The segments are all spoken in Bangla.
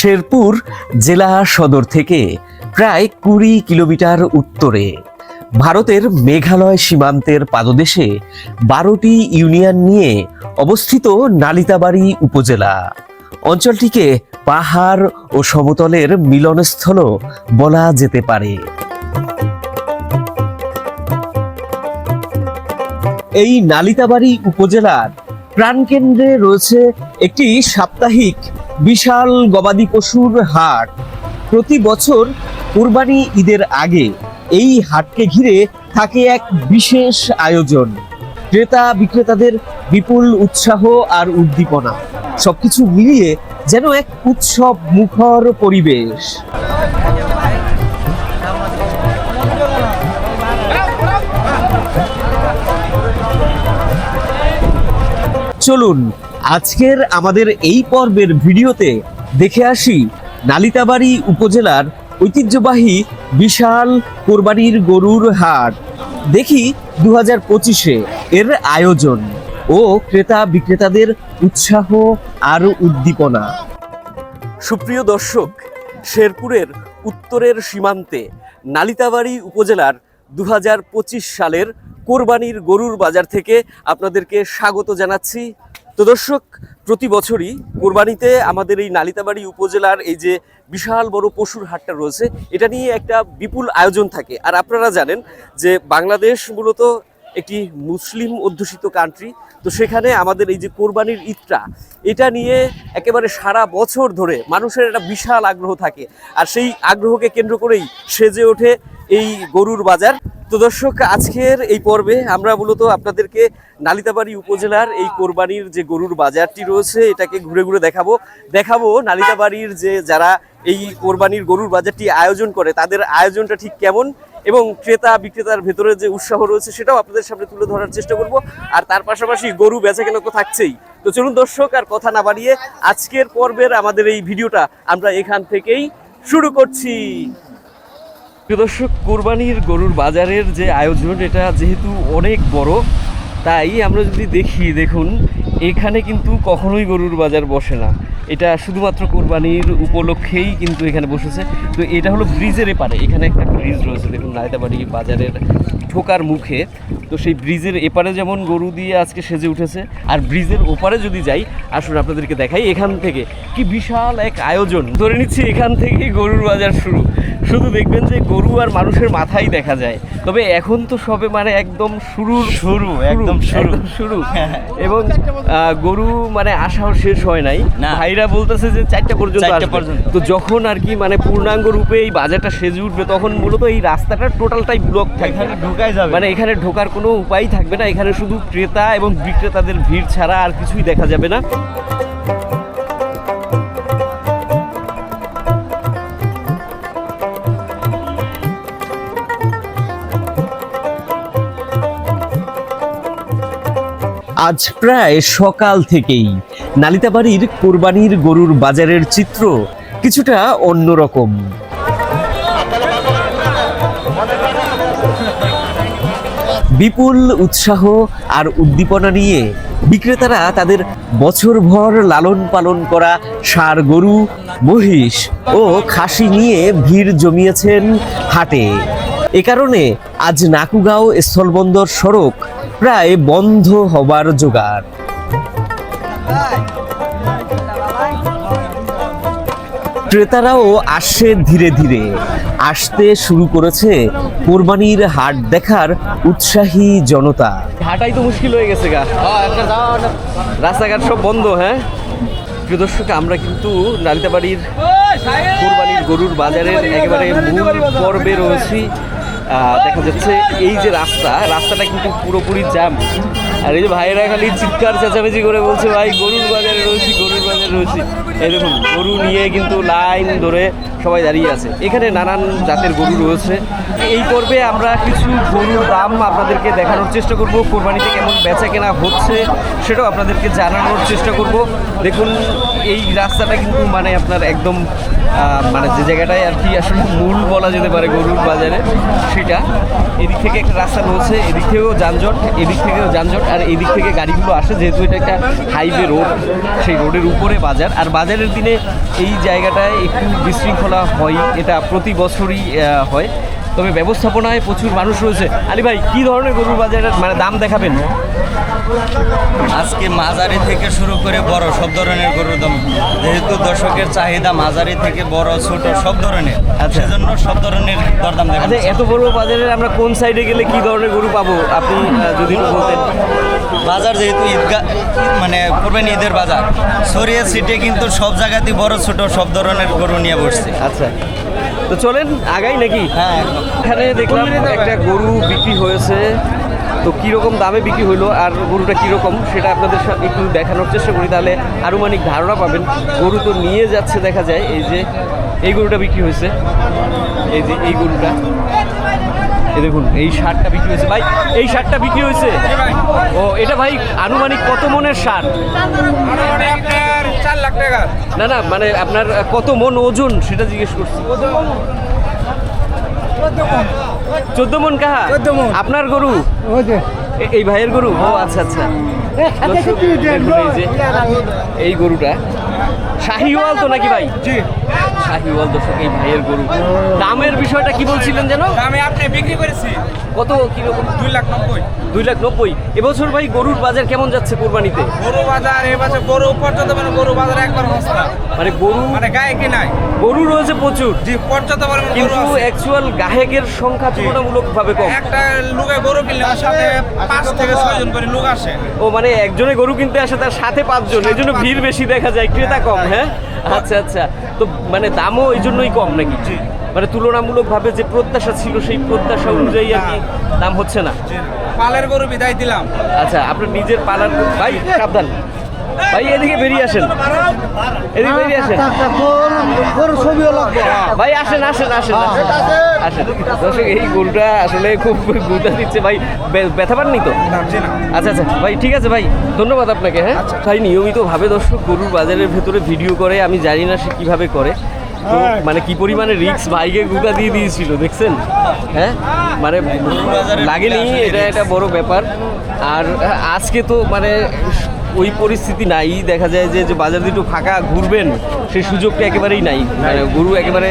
শেরপুর জেলা সদর থেকে প্রায় কুড়ি কিলোমিটার উত্তরে। ভারতের মেঘালয় সীমান্তের পাদদেশে বারোটি ইউনিয়ন নিয়ে অবস্থিত নালিতাবাড়ি উপজেলা। অঞ্চলটিকে পাহাড় ও সমতলের মিলনস্থলও বলা যেতে পারে। এই নালিতাবাড়ি উপজেলার প্রাণকেন্দ্রে রয়েছে একটি সাপ্তাহিক বিশাল গবাদি পশুর হাট। প্রতি বছর কুরবানি ঈদের আগে এই হাটকে ঘিরে থাকে এক বিশেষ আয়োজন। ক্রেতা বিক্রেতাদের বিপুল উৎসাহ আর উদ্দীপনা। সবকিছু মিলিয়ে যেন এক উৎসব মুখর পরিবেশ। চলুন আজকের আমাদের এই পর্বের ভিডিওতে দেখে আসি নালিতাবাড়ি উপজেলার ঐতিহ্যবাহী বিশাল কোরবানির গরুর হাট। দেখি দু হাজার পঁচিশে এর আয়োজন ও ক্রেতা বিক্রেতাদের উৎসাহ আর উদ্দীপনা। সুপ্রিয় দর্শক, শেরপুরের উত্তরের সীমান্তে নালিতাবাড়ি উপজেলার দু হাজার পঁচিশ সালের কোরবানির গরুর বাজার থেকে আপনাদেরকে স্বাগত জানাচ্ছি। তো দর্শক, প্রতি বছরই কোরবানিতে আমাদের এই নালিতাবাড়ি উপজেলার এই যে বিশাল বড় পশুর হাটটা রয়েছে, এটা নিয়ে একটা বিপুল আয়োজন থাকে। আর আপনারা জানেন যে বাংলাদেশ মূলত একটি মুসলিম অধ্যুষিত কান্ট্রি তো সেখানে আমাদের এই যে কোরবানির ঈদটা, এটা নিয়ে একেবারে সারা বছর ধরে মানুষের একটা বিশাল আগ্রহ থাকে। আর সেই আগ্রহকে কেন্দ্র করেই সেজে ওঠে এই গরুর বাজার। তো দর্শক, আজকের এই পর্বে আমরা মূলত আপনাদেরকে নালিতাবাড়ি উপজেলার এই কোরবানির যে গরুর বাজারটি রয়েছে, এটাকে ঘুরে ঘুরে দেখাবো। দেখাবো নালিতাবাড়ির যে যারা এই কোরবানির গরুর বাজারটি আয়োজন করে, তাদের আয়োজনটা ঠিক কেমন এবং ক্রেতা বিক্রেতার ভেতরে যে উৎসাহ রয়েছে সেটাও আপনাদের সামনে তুলে ধরার চেষ্টা করব। আর তার পাশাপাশি গরু বেচা কেনা তো থাকছেই। তো চলুন দর্শক, আর কথা না বাড়িয়ে আজকের পর্বের আমাদের এই ভিডিওটা আমরা এখান থেকেই শুরু করছি। দর্শক, কোরবানির গরুর বাজারের যে আয়োজন, এটা যেহেতু অনেক বড় তাই আমরা যদি দেখি দেখুন এখানে কিন্তু কখনোই গরুর বাজার বসে না। এটা শুধুমাত্র কোরবানির উপলক্ষেই কিন্তু এখানে বসেছে। তো এটা হলো ব্রিজের এপারে এখানে একটা ব্রিজ রয়েছে দেখুন নায়তাবাড়ি বাজারের ঠোকার মুখে। তো সেই ব্রিজের এপারে যেমন গরু দিয়ে আজকে সেজে উঠেছে আর ব্রিজের ওপারে যদি যাই আসুন আপনাদেরকে দেখাই এখান থেকে কি বিশাল এক আয়োজন। ধরে নিচ্ছি এখান থেকে গরুর বাজার শুরু। শুধু দেখবেন যে গরু আর মানুষের মাথাই দেখা যায়। তবে এখন তো সবে মানে একদম শুরুর শুরু, একদম শুরু। একদম শুরু এবং গরু মানে আসাও শেষ হয় নাই। না। ভাইরা বলতেছে যে চারটা পর্যন্ত। তো যখন আর কি মানে পূর্ণাঙ্গ রূপে এই বাজারটা সেজে উঠবে তখন মূলত এই রাস্তাটা টোটালটাই ব্লক থাকবে। এখানে ঢোকাই যাবে। মানে এখানে ঢোকার কোনো উপায় থাকবে না। এখানে শুধু ক্রেতা এবং বিক্রেতাদের ভিড় ছাড়া আর কিছুই দেখা যাবে না। আজ প্রায় সকাল থেকেই। নালিতাবাড়ির কোরবানির গরুর বাজারের চিত্র কিছুটা অন্যরকম। বিপুল উৎসাহ আর উদ্দীপনা নিয়ে বিক্রেতারা তাদের বছরভর লালন পালন করা ষাঁড় গরু, মহিষ ও খাসি নিয়ে ভিড় জমিয়েছেন হাটে। এ কারণে আজ নাকুগাঁও স্থলবন্দর সড়ক প্রায় বন্ধ হবার জোগাড়। ক্রেতারাও আসছে ধীরে ধীরে। আসতে শুরু করেছে কোরবানির হাট দেখার উৎসাহী জনতা। হাটাই তো মুশকিল হয়ে গেছে গা। রাস্তাঘাট সব বন্ধ হ্যাঁ? প্রিয় দর্শক আমরা কিন্তু নালিতাবাড়ির কোরবানির গরুর বাজারের একেবারে মূল পর্বে রয়েছি। দেখা যাচ্ছে এই যে রাস্তা, রাস্তাটা কিন্তু পুরোপুরি জ্যাম আর এই যে ভাইয়েরা খালি চিৎকার, চেঁচামেচি করে বলছে, ভাই, গরুর বাজারে রয়েছি, গরুর বাজারে রয়েছি। এই দেখুন, গরু নিয়ে কিন্তু লাইন ধরে সবাই দাঁড়িয়ে আছে। এখানে নানান জাতের গরু রয়েছে। এই পর্বে আমরা কিছু গরুর দাম আপনাদেরকে দেখানোর চেষ্টা করব, কোরবানিতে কেমন বেচা কেনা হচ্ছে সেটাও আপনাদেরকে জানানোর চেষ্টা করব। দেখুন, এই রাস্তাটা কিন্তু মানে আপনার একদম মানে যে জায়গাটায় আর কি আসলে মূল বলা যেতে পারে গরুর বাজারে, সেটা এদিক থেকে একটা রাস্তা রয়েছে, এদিক থেকেও যানজট, এদিক থেকেও যানজট, আর এদিক থেকে গাড়িগুলো আসে, যেহেতু এটা একটা হাইওয়ে রোড সেই রোডের উপরে বাজার। আর বাজারের দিনে এই জায়গাটায় একটু বিশৃঙ্খলা হয়, এটা প্রতি বছরই হয়। তবে ব্যবস্থাপনায় প্রচুর মানুষ রয়েছে। আলী ভাই কি ধরনের গরুর বাজারের মানে দাম দেখাবেন? আজকে মাঝারি থেকে শুরু করে বড় সব ধরনের গরুর দাম। যেহেতু দর্শকের চাহিদা মাঝারি থেকে বড় ছোট সব ধরনের। আচ্ছা। সেজন্য সব ধরনের দরদাম আচ্ছা এত বড় বাজারে আমরা কোন সাইডে গেলে কি ধরনের গরু পাবো? আপনি যদি বলতেন। বাজার যেহেতু ঈদগা মানে কোরবানি ঈদের বাজার সরিয়া সিটে কিন্তু সব জায়গাতেই বড় ছোট সব ধরনের গরু নিয়ে বসছে। আচ্ছা। তো চলেন আগাই নাকি? হ্যাঁ এখানে দেখলাম একটা গরু বিক্রি হয়েছে। তো কীরকম দামে বিক্রি হলো আর গরুটা কীরকম সেটা আপনাদের সাথে একটু দেখানোর চেষ্টা করি। তাহলে আনুমানিক ধারণা পাবেন। গরু তো নিয়ে যাচ্ছে দেখা যায় এই যে এই গরুটা বিক্রি হয়েছে। এই যে এই গরুটা। এই দেখুন এই শার্টটা বিক্রি হয়েছে। ভাই এই শার্টটা বিক্রি হয়েছে? ও এটা ভাই আনুমানিক কত মনের শার্ট আপনার চার লাখ টাকা। না না মানে আপনার কত মন ওজন সেটা জিজ্ঞেস করছি। চোদ্দ মন। কাহা? আপনার গরু? এই ভাইয়ের গরু? ও আচ্ছা আচ্ছা। এই গরুটা। শাহিওয়াল তো নাকি ভাই? শাহিওয়াল দর্শক এই ভাইয়ের গরু। দামের বিষয়টা কি বলছিলেন যেন? আমি আপনি বিক্রি করেছি। কত কীরকম? দুই লাখ নব্বই। দুই লাখ নব্বই। এবছর ভাই গরুর বাজার কেমন যাচ্ছে কোরবানিতে? গরু বাজার এ বছর গরু পর্যন্ত মানে গরু বাজার একবার সস্তা মানে গরু মানে গায়ে কি নাই? গরু রয়েছে প্রচুর। জি পর্যন্ত গরু কিন্তু। অ্যাকচুয়াল গাহেকের সংখ্যা তুলনামূলকভাবে কম। একটা লোকে গরু কিনলে সাথে পাঁচ থেকে ছয় জন করে লোক আসে। ও মানে একজনে গরু কিনতে আসে তার সাথে পাঁচজন। এই জন্য ভিড় বেশি দেখা যায় ক্রেতা কম হ্যাঁ? আচ্ছা আচ্ছা। তো মানে দামও এই জন্যই কম নাকি? মানে তুলনামূলকভাবে যে প্রত্যাশা ছিল সেই প্রত্যাশা অনুযায়ী আর কি দাম হচ্ছে না। পালের গরু বিদায় দিলাম। আচ্ছা আপনার নিজের পালার গরু- ভাই সাবধান। ভাই এদিকে বেরিয়ে আসেন। এদিকে বেরিয়ে আসেন। ভাই আসেন আসেন আসেন আসেন। আসেন। দর্শক এই গরুটা আসলে খুব গুদা দিচ্ছে। ভাই ব্যথা পাননি তো? আচ্ছা আচ্ছা। ভাই ঠিক আছে ভাই। ধন্যবাদ আপনাকে হ্যাঁ। ভাই নিয়মিতভাবে দর্শক গরুর বাজারের ভেতরে ভিডিও করে আমি জানি না সে কীভাবে করে। মানে কি পরিমাণে রিক্স ভাইকে গুদা দিয়ে দিয়েছিল, দেখছেন? হ্যাঁ? মানে লাগেনি এটা একটা বড় ব্যাপার। আর আজকে তো মানে ওই পরিস্থিতি নাই। দেখা যায় যে যে বাজার দুটো ফাঁকা ঘুরবেন, সেই সুযোগটা একেবারেই নাই। মানে গরু একেবারে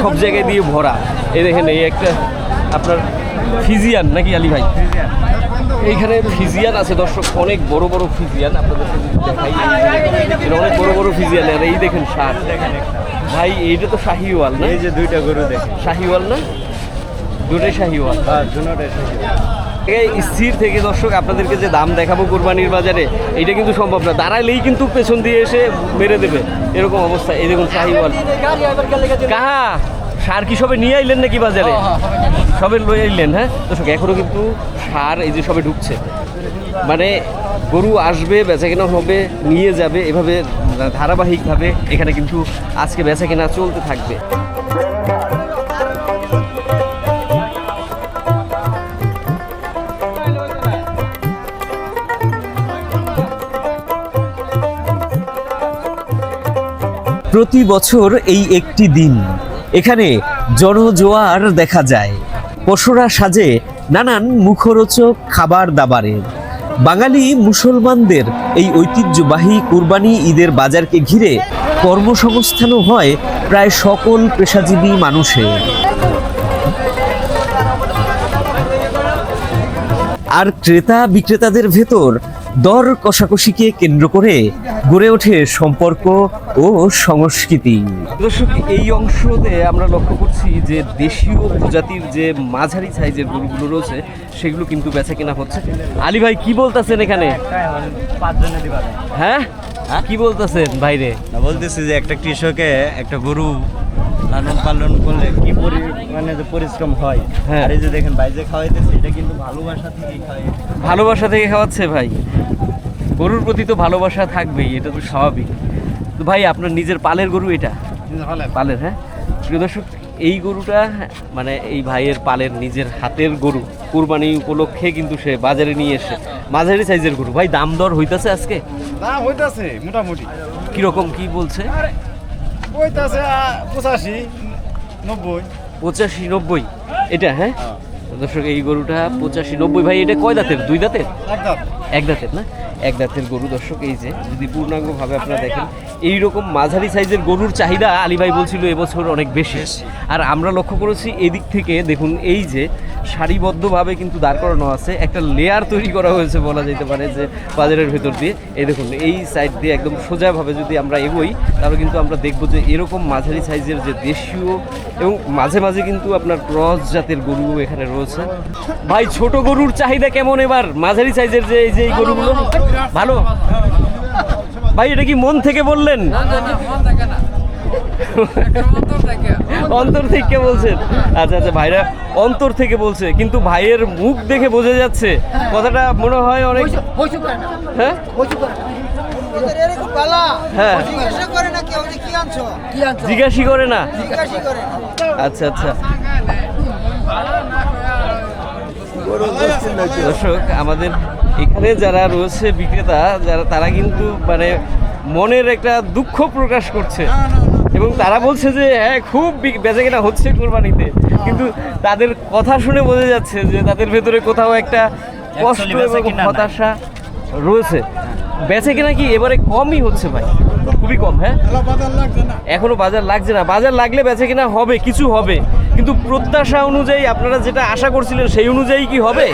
সব জায়গায় দিয়ে ভরা। এই দেখেন, এই একটা আপনার ফিজিয়ান নাকি আলী ভাই? এইখানে ফিজিয়ান আছে, দর্শক, অনেক বড় বড় ফিজিয়ান। আপনাদের অনেক বড় বড় ফিজিয়ান। আর এই দেখেন শার্ট ভাই এইটা তো শাহিওয়াল না? এই যে দুইটা গরু দেখে শাহিওয়াল না? দুটোই শাহিওয়াল। হ্যাঁ দুটোটাই এই স্থির থেকে দর্শক আপনাদেরকে যে দাম দেখাবো কোরবানির বাজারে এটা কিন্তু সম্ভব না। দাঁড়াইলেই কিন্তু পেছন দিয়ে এসে মেরে দেবে। এরকম অবস্থা। এই দেখুন শাহিওয়াল। কাহা? সার কি সবে নিয়ে আইলেন নাকি বাজারে? সবে লয়ে আইলেন হ্যাঁ? দর্শক এখনও কিন্তু সার এই যে সবে ঢুকছে। মানে গরু আসবে বেচা কেনা হবে, নিয়ে যাবে, এভাবে ধারাবাহিকভাবে এখানে কিন্তু আজকে বেচা কেনা চলতে থাকবে। প্রতি বছর এই একটি দিন, এখানে জনজোয়ার দেখা যায়। পশুরা সাজে নানান মুখরোচক খাবার দাবারের। বাঙালি মুসলমানদের এই ঐতিহ্যবাহী কুরবানি ঈদের বাজারকে ঘিরে কর্মসংস্থানও হয় প্রায় সকল পেশাজীবী মানুষের আর ক্রেতা বিক্রেতাদের ভেতর দর কষাকষিকে কেন্দ্র করে গড়ে ওঠে সম্পর্ক ও সংস্কৃতি। দর্শক, এই অংশতে আমরা লক্ষ্য করছি যে দেশীয় প্রজাতির যে মাঝারি সাইজের গরুগুলো রয়েছে সেগুলো কিন্তু বেচা কিনা হচ্ছে। আলী ভাই কি বলতেছেন এখানে? হ্যাঁ? কি বলতেছেন বাইরে না বলতেছি যে একটা কৃষকে একটা গরু লালন পালন করলে কি পরিমাণে যে পরিশ্রম হয়। হ্যাঁ। এই যে দেখেন বাইরে খাওয়াইতেছে এটা কিন্তু ভালোবাসা থেকেই খাওয়াই ভালোবাসা থেকে খাওয়াচ্ছে ভাই। গরুর প্রতি তো ভালোবাসা থাকবেই এটা তো স্বাভাবিক। তো ভাই আপনার নিজের পালের গরু এটা? পালের হ্যাঁ? প্রিয় দর্শক এই গরুটা মানে এই ভাইয়ের পালের নিজের হাতের গরু কুরবানি উপলক্ষে কিন্তু সে বাজারে নিয়ে এসে মাঝারি সাইজের গরু। ভাই দাম দর হইতাছে আজকে? দাম হইতাছে মোটামুটি। কীরকম কি বলছে? আছে পঁচাশি নব্বই। পঁচাশি নব্বই। এটা হ্যাঁ? দর্শক এই গরুটা পঁচাশি নব্বই। ভাই এটা কয় দাঁতের? দুই দাঁতের? একদম এক দাঁতের না? এক দাঁতের গরু। দর্শক এই যে যদি পূর্ণাঙ্গভাবে আপনারা দেখেন এই রকম মাঝারি সাইজের গরুর চাহিদা আলী ভাই বলছিল এবছর অনেক বেশি। আর আমরা লক্ষ্য করেছি এদিক থেকে দেখুন এই যে সারিবদ্ধভাবে কিন্তু দাঁড় করানো আছে একটা লেয়ার তৈরি করা হয়েছে বলা যেতে পারে যে বাজারের ভেতর দিয়ে। এই দেখুন এই সাইড দিয়ে একদম সোজাভাবে যদি আমরা এগোই তাহলে কিন্তু আমরা দেখব যে এরকম মাঝারি সাইজের যে দেশীয় এবং মাঝে মাঝে কিন্তু আপনার ক্রস জাতের গরু এখানে রয়েছে। ভাই ছোট গরুর চাহিদা কেমন এবার? মাঝারি সাইজের যে এই যে এই গরুগুলো? ভালো। ভাই এটা কি মন থেকে বললেন? অন্তর থেকে বলছেন। আচ্ছা আচ্ছা ভাইরা অন্তর থেকে বলছে কিন্তু ভাইয়ের মুখ দেখে বোঝা যাচ্ছে। কথাটা মনে হয় অনেক হ্যাঁ? হ্যাঁ। জিজ্ঞাসা করে না কেউ যে কি আনছো? কি আনছো? জিজ্ঞাসি জিজ্ঞাসা করে না। আচ্ছা আচ্ছা। দর্শক আমাদের এখানে যারা রয়েছে বিক্রেতা যারা তারা কিন্তু মানে মনের একটা দুঃখ প্রকাশ করছে। এবং তারা বলছে যে হ্যাঁ খুব বেচা কেনা হচ্ছে কোরবানিতে। কিন্তু তাদের কথা শুনে বোঝা যাচ্ছে যে তাদের ভেতরে কোথাও একটা কষ্ট এবং হতাশা রয়েছে। বেচে কেনা কি এবারে কমই হচ্ছে ভাই? খুবই কম হ্যাঁ? এখনও বাজার লাগছে না। বাজার লাগলে বেচে কিনা হবে কিছু হবে। কিন্তু প্রত্যাশা অনুযায়ী আপনারা যেটা আশা করছিলেন সেই অনুযায়ী কি হবে?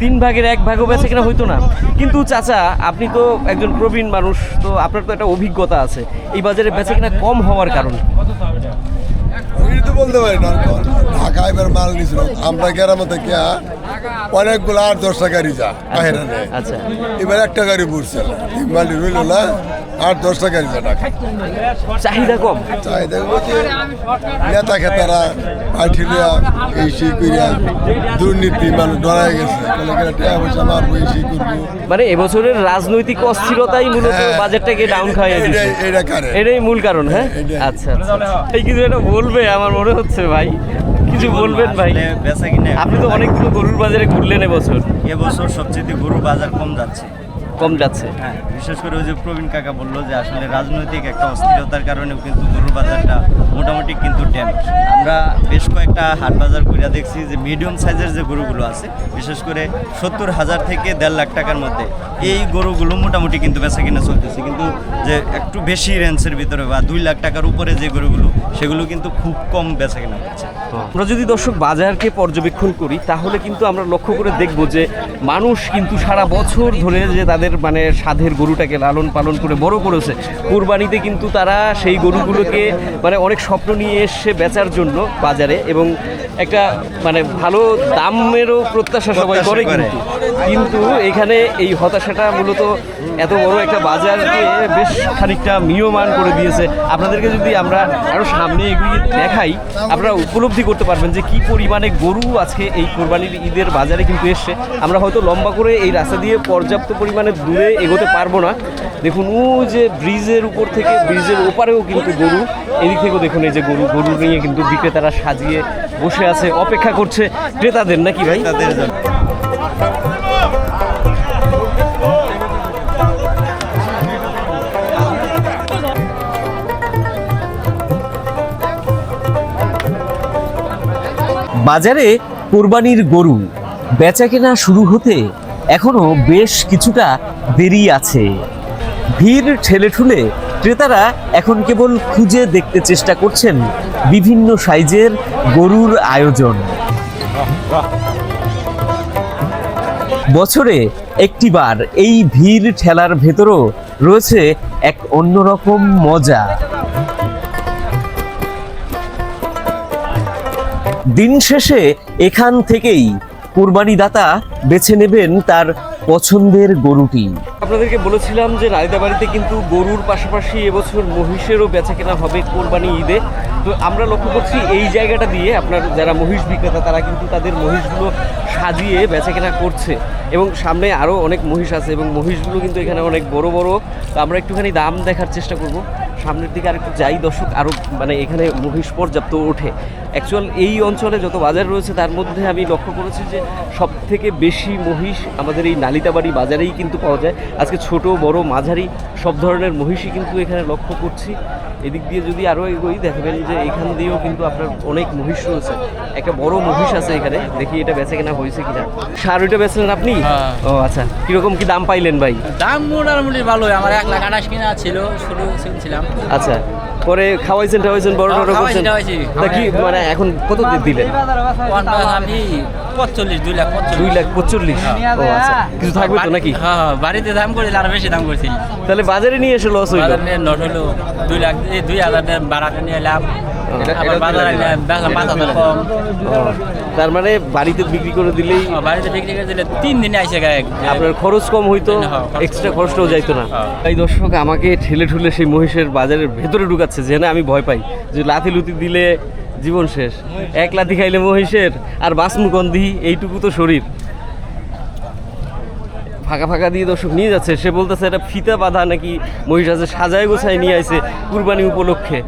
তিন ভাগের এক ভাগও বেচে কিনা হইতো। না। কিন্তু চাচা আপনি তো একজন প্রবীণ মানুষ তো আপনার তো একটা অভিজ্ঞতা আছে। এই বাজারে বেচে কিনা কম হওয়ার কারণ? বলতে পারি না ঢাকা এবার মাল নিছিল। আমরা গ্রামে থেকে অনেকগুলো আট দশটা গাড়ি যা আচ্ছা। এবার একটা গাড়ি মালি রইল না আট দশটা গাড়ি যা চাহিদা কম? চাই দেখব নেতা খেতারা এই সেই করিয়া দুর্নীতি মানুষ ডরাই গেছে। টাকা পয়সা মারবো এই সেই করব? মানে এবছরের রাজনৈতিক অস্থিরতাই মূলত বাজেটটাকে ডাউন খাইয়ে দিচ্ছে এটাই- মূল কারণ হ্যাঁ? আচ্ছা আচ্ছা। এই কিছু একটা বলবে আমার মনে হচ্ছে ভাই। কিছু বলবেন ভাই? বেচা কিনে আপনি তো অনেকগুলো গরুর বাজারে ঘুরলেন এবছর। এবছর সবচেয়ে গরুর বাজার কম যাচ্ছে। কম যাচ্ছে। হ্যাঁ বিশেষ করে ওই যে প্রবীণ কাকা বলল যে আসলে রাজনৈতিক একটা অস্থিরতার কারণেও কিন্তু গরুর বাজারটা মোটামুটি কিন্তু ড্যাম। আমরা বেশ কয়েকটা হাট বাজার কইরা দেখছি যে মিডিয়াম সাইজের যে গরুগুলো আছে বিশেষ করে সত্তর হাজার থেকে দেড় লাখ টাকার মধ্যে এই গরুগুলো মোটামুটি কিন্তু বেচা কিনা চলতেছে। কিন্তু যে একটু বেশি রেঞ্জের ভিতরে বা দুই লাখ টাকার উপরে যে গরুগুলো সেগুলো কিন্তু খুব কম বেচা কিনা হচ্ছে। আমরা যদি দর্শক বাজারকে পর্যবেক্ষণ করি তাহলে কিন্তু আমরা লক্ষ্য করে দেখব যে মানুষ কিন্তু সারা বছর ধরে যে তাদের মানে সাধের গরুটাকে লালন পালন করে বড় করেছে। কোরবানিতে কিন্তু তারা সেই গরুগুলোকে মানে অনেক স্বপ্ন নিয়ে এসছে বেচার জন্য বাজারে এবং একটা মানে ভালো দামেরও প্রত্যাশা সবাই করে। কিন্তু কিন্তু এখানে এই হতাশাটা মূলত এত বড় একটা বাজারকে বেশ খানিকটা মিয়মান করে দিয়েছে। আপনাদেরকে যদি আমরা আরও সামনে এগিয়ে দেখাই আপনারা উপলব্ধি করতে পারবেন যে কি পরিমাণে গরু আজকে এই কোরবানির ঈদের বাজারে কিন্তু এসছে। আমরা হয়তো লম্বা করে এই রাস্তা দিয়ে পর্যাপ্ত পরিমাণে দূরে এগোতে পারব না। দেখুন, ও যে ব্রিজের উপর থেকে, ব্রিজের ওপারেও কিন্তু গরু। এদিক থেকেও দেখুন এই যে গরু গরু নিয়ে কিন্তু বিক্রেতারা সাজিয়ে বসে আছে, অপেক্ষা করছে ক্রেতাদের, নাকি ভাই? বাজারে কোরবানির গরু বেচাকেনা শুরু হতে এখনও বেশ কিছুটা দেরি আছে। ভিড় ঠেলে ঠুলে ক্রেতারা এখন কেবল খুঁজে দেখতে চেষ্টা করছেন বিভিন্ন সাইজের গরুর আয়োজন। বছরে একটিবার এই ভিড় ঠেলার ভেতরও রয়েছে এক অন্যরকম মজা। দিন শেষে এখান থেকেই কুরবানি দাতা বেছে নেবেন তার পছন্দের গরুটি। আপনাদেরকে বলেছিলাম যে রায়দা বাড়িতে কিন্তু গরুর পাশাপাশি এবছর মহিষেরও বেচা কেনা হবে কোরবানি ঈদে। তো আমরা লক্ষ্য করছি এই জায়গাটা দিয়ে আপনার যারা মহিষ বিক্রেতা, তারা কিন্তু তাদের মহিষগুলো সাজিয়ে বেচা কেনা করছে। এবং সামনে আরও অনেক মহিষ আছে এবং মহিষগুলো কিন্তু এখানে অনেক বড় বড়। তো আমরা একটুখানি দাম দেখার চেষ্টা করব। সামনের দিকে আরেকটু যাই দর্শক আরও মানে এখানে মহিষ পর্যাপ্ত ওঠে। অ্যাকচুয়াল এই অঞ্চলে যত বাজার রয়েছে, তার মধ্যে আমি লক্ষ্য করেছি যে সব থেকে বেশি মহিষ আমাদের এই নালিতাবাড়ি বাজারেই কিন্তু পাওয়া যায়। আজকে ছোট, বড়, মাঝারি সব ধরনের মহিষই কিন্তু এখানে লক্ষ্য করছি। এদিক দিয়ে যদি আরও এগোই, দেখবেন যে এখান দিয়েও কিন্তু আপনার অনেক মহিষ রয়েছে। একটা বড় মহিষ আছে এখানে। দেখি এটা বেচে কেনা হয়েছে কিনা। সার ওইটা বেচলেন আপনি? হ্যাঁ। ও আচ্ছা। কীরকম কি দাম পাইলেন ভাই? দাম মোটামুটি ভালোই আমার এক লাখ আঠাশ কিনা ছিল শুরু ছিলাম আচ্ছা। পরে খাওয়াইছেন টাওয়াইছেন বড় হ্যাঁ, টড় খাওয়াইছি, করছেন। তা কি মানে এখন কত দিলেন? আমি পঁচল্লিশ দুই লাখ দুই লাখ পঁচল্লিশ? ও আচ্ছা। কিছু থাকবে তো নাকি? হ্যাঁ হ্যাঁ, বাড়িতে দাম করেছিল আর বেশি দাম করেছিল তাহলে বাজারে নিয়ে এসে লস হইল। বাজার নট হলো দুই লাখ এই দুই হাজার ভাড়াতে নিয়ে এলাম। হাজার কম। তার মানে বাড়িতে বিক্রি করে দিলেই বাড়িতে বিক্রি করে দিলে তিন দিনে আইসে গায়ে আপনার খরচ কম হইতো হ্যাঁ, খরচ এক্সট্রা খরচটাও যাইতো না। হ্যাঁ। এই দর্শক আমাকে ঠেলে ঠুলে সেই মহিষের বাজারের ভেতরে ঢুকাচ্ছে যেন আমি ভয় পাই। যে লাথি লুতি দিলে জীবন শেষ। এক লাথি খাইলে মহিষের আর বাসমুগন্ধি এইটুকু তো শরীর। ফাঁকা ফাঁকা দিয়ে দর্শক নিয়ে যাচ্ছে। সে বলতেছে এটা ফিতা বাঁধা নাকি মহিষ আছে? সাজায় গোছায় নিয়ে আইছে কুরবানি উপলক্ষে।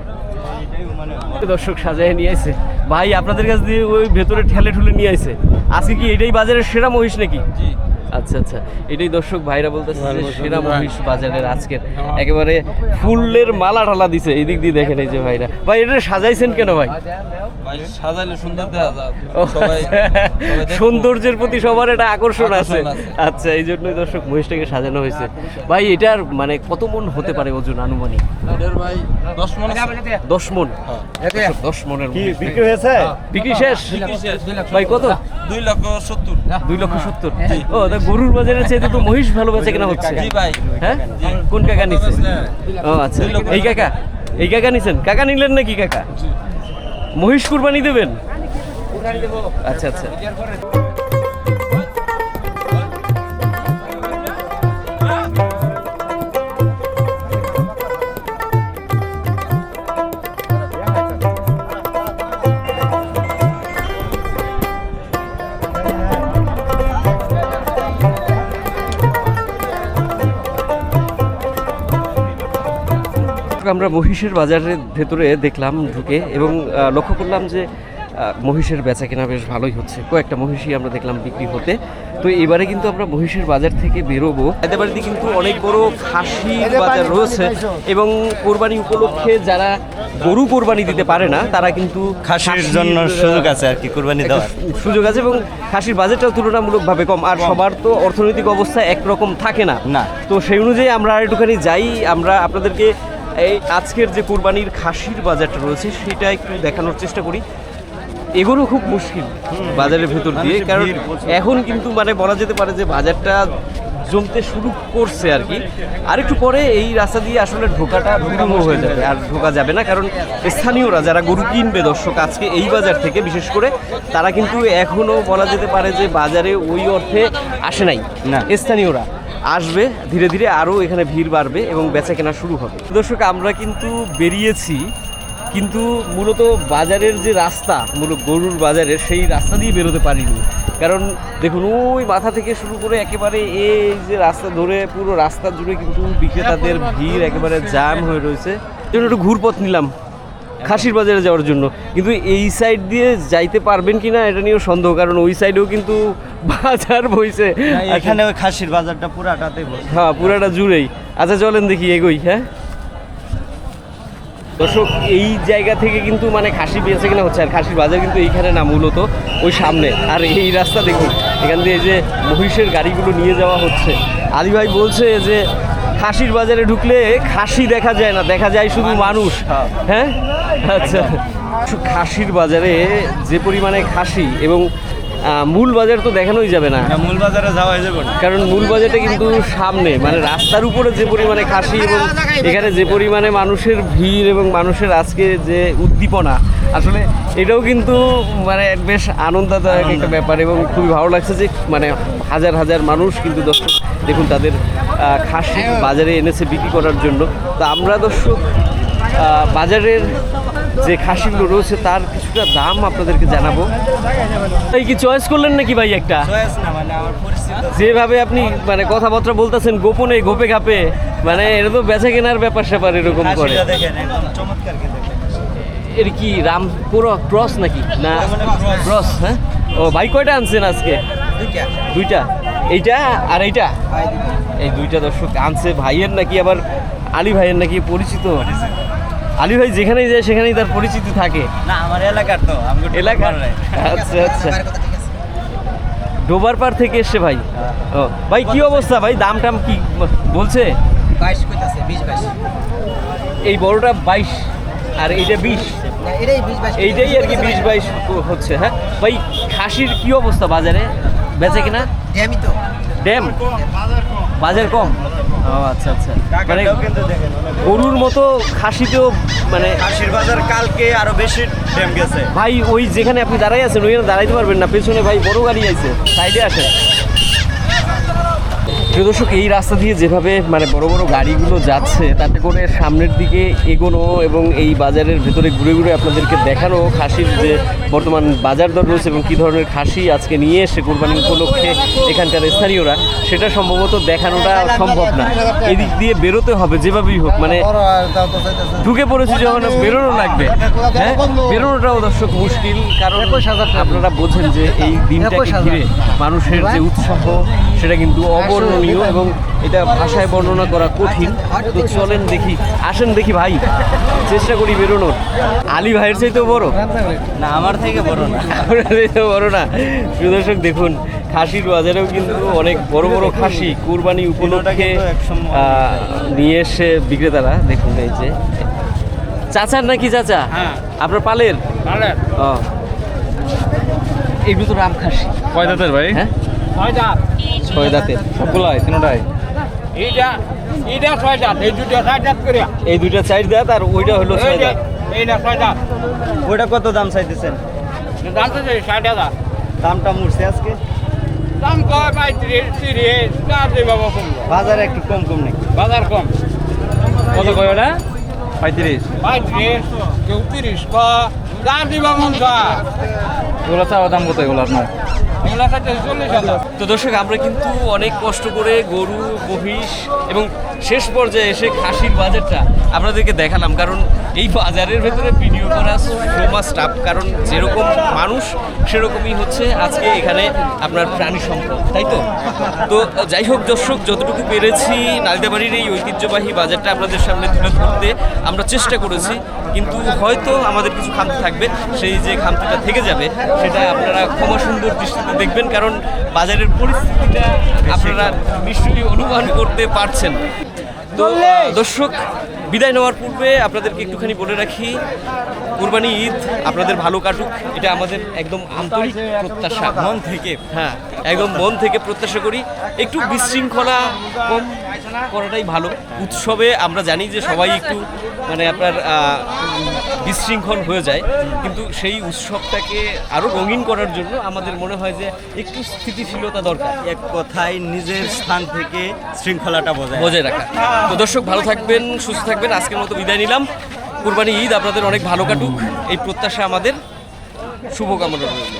দর্শক সাজায় নিয়ে আসে ভাই, আপনাদের কাছ দিয়ে ওই ভেতরে ঠেলে ঠুলে নিয়ে আসে আজকে কি এটাই বাজারের সেরা মহিষ নাকি? আচ্ছা আচ্ছা। এটাই দর্শক ভাইরা বলতেছে যে সেরা মহিষ বাজারের আজকের। একেবারে ফুলের মালা টালা দিছে এই দিক দিয়ে দেখেন এই যে ভাইরা। ভাই এটা সাজাইছেন কেন ভাই? সাজাইলে সুন্দর দেখা যায়। সৌন্দর্যের প্রতি সবার একটা আকর্ষণ আছে। আচ্ছা এই জন্যই দর্শক মহিষটাকে সাজানো হয়েছে। ভাই এটার মানে কত মন হতে পারে ওজন আনুমানিক? ভাই দশ মনে দশ মন। দর্শক, দশ মনের। বিক্রি হয়েছে? বিক্রি শেষ? ভাই কত? দুই লক্ষ সত্তর। দুই লক্ষ সত্তর? ও তা গরুর বাজারে চাইতে তো মহিষ ভালো বেচে কেনা হচ্ছে। জি ভাই। হ্যাঁ? কোন কাকা নিচ্ছে ও আচ্ছা। এই কাকা? এই কাকা নিছেন? কাকা নিলেন নাকি কাকা? মহিষ কুরবানি দেবেন? আচ্ছা আচ্ছা। আমরা মহিষের বাজারের ভেতরে দেখলাম ঢুকে এবং লক্ষ্য করলাম যে মহিষের বেচা কেনা বেশ ভালোই হচ্ছে। কয়েকটা মহিষই আমরা দেখলাম বিক্রি হতে। তো এবারে কিন্তু আমরা মহিষের বাজার থেকে বেরোবো। হায়দ্রাবাড়িতে কিন্তু অনেক বড় খাসির বাজার রয়েছে এবং কোরবানি উপলক্ষে যারা গরু কোরবানি দিতে পারে না তারা কিন্তু খাসির জন্য সুযোগ আছে আর কি কোরবানি দেওয়ার। সুযোগ আছে এবং খাসির বাজেটটাও তুলনামূলকভাবে কম। আর সবার তো অর্থনৈতিক অবস্থা একরকম থাকে না। না। তো সেই অনুযায়ী আমরা আর একটুখানি যাই। আমরা আপনাদেরকে এই আজকের যে কোরবানির খাসির বাজারটা রয়েছে সেটা একটু দেখানোর চেষ্টা করি। এগুলো খুব মুশকিল বাজারের ভেতর দিয়ে কারণ এখন কিন্তু মানে বলা যেতে পারে যে বাজারটা জমতে শুরু করছে আর কি। আর একটু পরে এই রাস্তা দিয়ে আসলে ঢোকাটা বিলম্ব হয়ে যাবে আর ঢোকা যাবে না কারণ স্থানীয়রা যারা গরু কিনবে দর্শক আজকে এই বাজার থেকে বিশেষ করে তারা কিন্তু এখনও বলা যেতে পারে যে বাজারে ওই অর্থে আসে নাই। না। স্থানীয়রা আসবে ধীরে ধীরে আরও এখানে ভিড় বাড়বে এবং বেচা কেনা শুরু হবে। দর্শক আমরা কিন্তু বেরিয়েছি কিন্তু মূলত বাজারের যে রাস্তা মূলত গরুর বাজারের সেই রাস্তা দিয়ে বেরোতে পারিনি। কারণ দেখুন ওই মাথা থেকে শুরু করে একেবারে এই যে রাস্তা ধরে পুরো রাস্তা জুড়ে কিন্তু বিক্রেতাদের ভিড় একেবারে জ্যাম হয়ে রয়েছে। একটু ঘুরপথ নিলাম। খাসির বাজারে যাওয়ার জন্য। কিন্তু এই সাইড দিয়ে যাইতে পারবেন কি না এটা নিয়েও সন্দেহ কারণ ওই সাইডেও কিন্তু বাজার বইছে। এখানে ওই খাসির বাজারটা পুরাটাতে হ্যাঁ পুরাটা জুড়েই। আচ্ছা চলেন দেখি এগোই হ্যাঁ? দর্শক এই জায়গা থেকে কিন্তু মানে খাসি বেঁচে কিনা হচ্ছে আর খাসির বাজার কিন্তু এইখানে না মূলত ওই সামনে। আর এই রাস্তা দেখুন এখান দিয়ে যে মহিষের গাড়িগুলো নিয়ে যাওয়া হচ্ছে। আদি ভাই বলছে যে খাসির বাজারে ঢুকলে খাসি দেখা যায় না দেখা যায় শুধু মানুষ। হ্যাঁ। আচ্ছা। খাসির বাজারে যে পরিমাণে খাসি এবং মূল বাজার তো দেখানোই যাবে না। মূল বাজারে যাওয়া যাবে না। কারণ মূল বাজারটা কিন্তু সামনে মানে রাস্তার উপরে যে পরিমাণে খাসি এবং এখানে যে পরিমাণে মানুষের ভিড় এবং মানুষের আজকে যে উদ্দীপনা আসলে এটাও কিন্তু মানে বেশ আনন্দদায়ক একটা ব্যাপার এবং খুবই ভালো লাগছে যে মানে হাজার হাজার মানুষ কিন্তু দর্শক দেখুন তাদের খাসি বাজারে এনেছে বিক্রি করার জন্য। তো আমরা দর্শক বাজারের যে খাসিগুলো রয়েছে তার কিছুটা দাম আপনাদেরকে জানাব। এই কি চয়েস করলেন নাকি ভাই একটা? মানে যেভাবে আপনি মানে কথাবার্তা বলতেছেন গোপনে গোপে ঘাপে মানে এটা তো বেচা কেনার ব্যাপার স্যাপার এরকম করে। এর কি রাম পুরো ক্রস নাকি? না ক্রস হ্যাঁ? ও ভাই কয়টা আনছেন আজকে? দুইটা। এইটা আর এইটা? এই দুইটা দর্শক আনছে ভাইয়ের নাকি আবার আলী ভাইয়ের নাকি পরিচিত? আলী ভাই যেখানেই যায় সেখানেই তার পরিচিতি থাকে। না আমার এলাকার তো আমি এলাকা আচ্ছা আচ্ছা। ডোবার পার থেকে এসছে ভাই। ও ভাই কি অবস্থা ভাই? দাম টাম কি বলছে? বাইশ কইতাছে বিশ বাইশ। এই বড়টা বাইশ আর এইটা বিশ। এইটাই আর কি বিশ বাইশ হচ্ছে হ্যাঁ? ভাই খাসির কি অবস্থা বাজারে? বেচে কিনা? আমি তো ড্যাম? বাজার কম? ও আচ্ছা আচ্ছা। মানে গরুর মতো খাসিতেও মানে খাসির বাজার কালকে আরও বেশি ড্যাম গেছে। ভাই ওই যেখানে আপনি দাঁড়াই আছেন ওইখানে দাঁড়াইতে পারবেন না পেছনে ভাই বড় গাড়ি আছে সাইডে আসেন। প্রিয় দর্শক এই রাস্তা দিয়ে যেভাবে মানে বড় বড় গাড়িগুলো যাচ্ছে তাতে করে সামনের দিকে এগোনো এবং এই বাজারের ভেতরে ঘুরে ঘুরে আপনাদেরকে দেখানো খাসির যে বর্তমান বাজার দর রয়েছে এবং কী ধরনের খাসি আজকে নিয়ে এসে কোরবানি উপলক্ষে এখানকার স্থানীয়রা সেটা সম্ভবত দেখানোটা সম্ভব না। এদিক দিয়ে বেরোতে হবে যেভাবেই হোক মানে ঢুকে পড়েছে যখন বেরোনো লাগবে। হ্যাঁ? বেরোনোটাও দর্শক মুশকিল কারণ আপনারা বোঝেন যে এই দিনটাকে ঘিরে মানুষের যে উৎসাহ সেটা কিন্তু অবর্ণনীয়। এবং এটা ভাষায় বর্ণনা করা কঠিন। তো চলেন দেখি। আসেন দেখি ভাই চেষ্টা করি বেরোনোর। আলী ভাইয়ের চাইতেও বড়? না আমার থেকে বড় না। আপনার চাইতেও বড় না। প্রিয় দর্শক দেখুন খাসির বাজারেও কিন্তু অনেক বড় বড় খাসি কুরবানি উপলক্ষে নিয়ে এসে বিক্রেতারা দেখুন এই যে। চাচার নাকি চাচা? হ্যাঁ। আপনার পালের? এগুলো তো রাম খাসি। কয় দাঁতের ভাই? হ্যাঁ ছয়টা ছয় দাঁতের। সবগুলাই তিনটাই? এইটা এইটা ছয়টা এই দুটো ছয়টা করে। এই দুইটা চার দাঁত আর ওইটা হলো ছয় এইটা দাঁত। এইটা ছয়টা ওইটা কত দাম চাইতেছেন? দাম তো ষাট হাজার। দামটা মুড়ছে আজকে? দাম কয় পঁয়ত্রিশ তিরিশ চার দিয়ে বাবা কমলো বাজারে একটু কম কম নাকি? বাজার কম। কত কয় ওটা? পঁয়ত্রিশ। পঁয়ত্রিশ কেউ তিরিশ কয়? চার দিবা মন কয় এগুলো চাওয়া দাম কত এগুলো আপনার? তো দর্শক আমরা কিন্তু অনেক কষ্ট করে গরু মহিষ এবং শেষ পর্যায়ে এসে খাসির বাজারটা আপনাদেরকে দেখালাম, কারণ এই বাজারের ভেতরে ভিডিও করা শ্রমা স্টাফ কারণ যেরকম মানুষ, সেরকমই হচ্ছে আজকে এখানে আপনার প্রাণী সম্পদ, তাই তো? তো যাই হোক দর্শক, যতটুকু পেরেছি নালিতাবাড়ির এই ঐতিহ্যবাহী বাজারটা আপনাদের সামনে তুলে ধরতে আমরা চেষ্টা করেছি, কিন্তু হয়তো আমাদের কিছু খামতি থাকবে, সেই যে খামতিটা থেকে যাবে, সেটা আপনারা ক্ষমা সুন্দর দৃষ্টিতে দেখবেন, কারণ বাজারের পরিস্থিতিটা আপনারা নিশ্চয়ই অনুমান করতে পারছেন। তো দর্শক বিদায় নেওয়ার পূর্বে আপনাদেরকে একটুখানি বলে রাখি কুরবানি ঈদ আপনাদের ভালো কাটুক এটা আমাদের একদম আন্তরিক প্রত্যাশা। মন থেকে হ্যাঁ একদম মন থেকে প্রত্যাশা করি। একটু বিশৃঙ্খলা কম করাটাই ভালো। উৎসবে আমরা জানি যে সবাই একটু মানে আপনার বিশৃঙ্খল হয়ে যায়। কিন্তু সেই উৎসবটাকে আরও রঙিন করার জন্য আমাদের মনে হয় যে একটু স্থিতিশীলতা দরকার। এক কথায় নিজের স্থান থেকে শৃঙ্খলাটা বজায় বজায় রাখা। তো দর্শক ভালো থাকবেন সুস্থ থাকবেন। আজকের মতো বিদায় নিলাম। কুরবানি ঈদ আপনাদের অনেক ভালো কাটুক। এই প্রত্যাশা আমাদের। শুভকামনা রইল।